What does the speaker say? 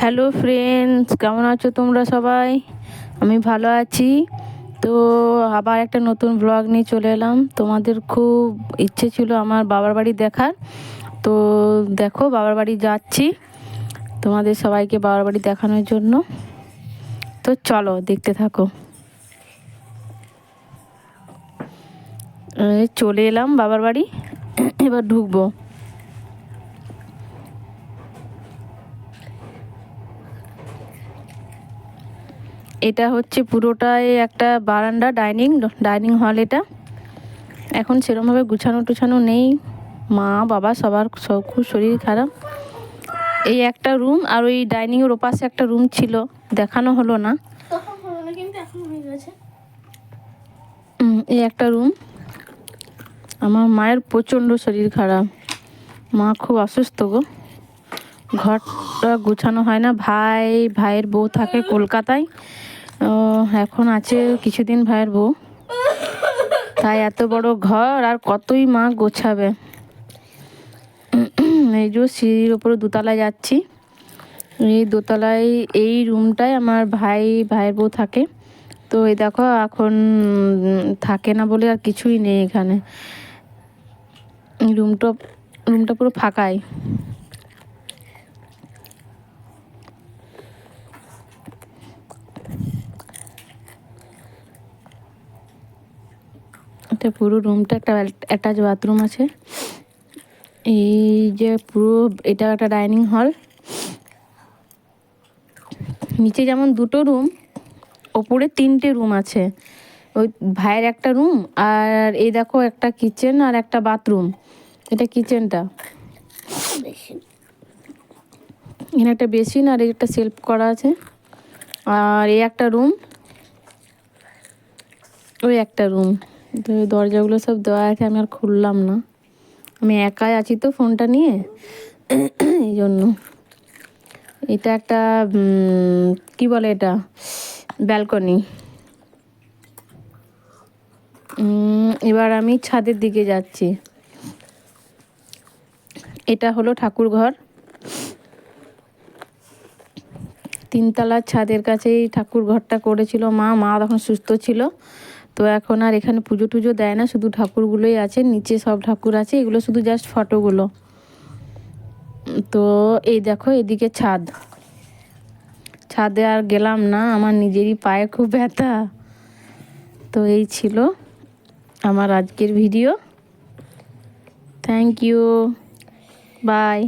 Hello friends কেমন আছো তোমরা সবাই? আমি ভালো আছি। তো আবার একটা নতুন ব্লগ নিয়ে চলে এলাম। তোমাদের খুব ইচ্ছে ছিল আমার বাবার বাড়ি দেখার। তো দেখো, বাবার বাড়ি যাচ্ছি তোমাদের সবাইকে বাবার বাড়ি দেখানোর জন্য। তো চলো, দেখতে থাকো। চলে এলাম বাবার বাড়ি। এবার ঢুকবো। এটা হচ্ছে পুরোটাই একটা বারান্দা ডাইনিং ডাইনিং হল এটা। এখন সেরমভাবে গুছানো টুছানো নেই। মা বাবা সবার সব খুব শরীর খারাপ। এই একটা রুম আর ওই ডাইনিংয়ের ওপাশে একটা রুম ছিল দেখানো হলো না। হয়ে এই একটা রুম। আমার মায়ের প্রচণ্ড শরীর খারাপ। মা খুব অসুস্থ গো। ঘরটা গুছানো হয় না। ভাই ভাইয়ের বউ থাকে কলকাতায়। এখন আছে কিছুদিন ভাইয়ের বউ। তাই এত বড় ঘর আর কতই মা গোছাবে। এই যে সিঁড়ির ওপরে দোতলায় যাচ্ছি। এই দোতলায় এই রুমটায় আমার ভাই, ভাইয়ের বউ থাকে। তো এই দেখো, এখন থাকে না বলে আর কিছুই নেই এখানে। রুমটা রুমটা পুরো ফাঁকাই। এটা পুরো রুমটা একটা অ্যাটাচ বাথরুম আছে। এই যে পুরো, এটা একটা ডাইনিং হল নিচে যেমন দুটো রুম ওপরে তিনটে রুম আছে। ওই ভাইয়ের একটা রুম আর এই দেখো একটা কিচেন আর একটা বাথরুম এটা কিচেনটা এখানে একটা বেসিন আর একটা সেলফ করা আছে। আর এই একটা রুম ওই একটা রুম তো দরজাগুলো সব দেওয়া আছে, আমি আর খুললাম না। আমি একাই আছি তো ফোনটা নিয়ে। এই জন্য। এটা একটা কি বলে এটা? ব্যালকনি। এবার আমি ছাদের দিকে যাচ্ছি। এটা হলো ঠাকুর ঘর। তিনতলার ছাদের কাছেই ঠাকুর ঘরটা করেছিল মা। মা তখন সুস্থ ছিল। তো এখন আর এখানে পুজো টুজো দেয় না, শুধু ঠাকুরগুলোই আছে, নিচে সব ঠাকুর আছে, এগুলো শুধু জাস্ট ফটোগুলো তো এই দেখো, এদিকে ছাদ। ছাদে আর গেলাম না, আমার নিজেরই পায়ে খুব ব্যথা। তো এই ছিল আমার আজকের ভিডিও। Thank you by